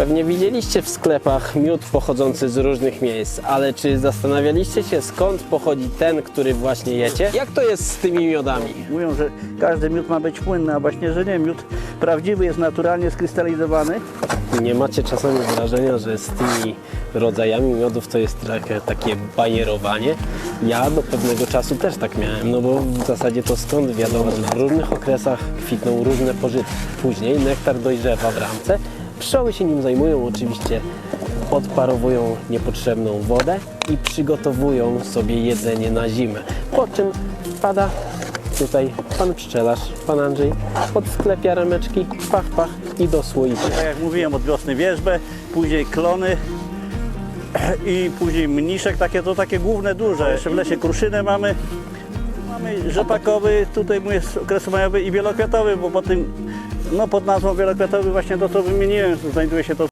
Pewnie widzieliście w sklepach miód pochodzący z różnych miejsc, ale czy zastanawialiście się skąd pochodzi ten, który właśnie jecie? Jak to jest z tymi miodami? Mówią, że każdy miód ma być płynny, a właśnie, że nie. Miód prawdziwy jest naturalnie skrystalizowany. Nie macie czasami wrażenia, że z tymi rodzajami miodów to jest trochę takie bajerowanie? Ja do pewnego czasu też tak miałem, no bo w zasadzie to skąd wiadomo, że w różnych okresach kwitną różne pożytki. Później nektar dojrzewa w ramce, pszczoły się nim zajmują oczywiście, odparowują niepotrzebną wodę i przygotowują sobie jedzenie na zimę. Po czym wpada tutaj pan pszczelarz, pan Andrzej, podsklepia rameczki, pach, pach i do słoika. Tak jak mówiłem, od wiosny wierzbę, później klony i później mniszek, takie to takie główne, duże. Jeszcze w lesie kruszynę mamy. Mamy rzepakowy, tutaj jest okres majowy i wielokwiatowy, bo po tym, no pod nazwą wielokwiatowy właśnie to co wymieniłem, znajduje się to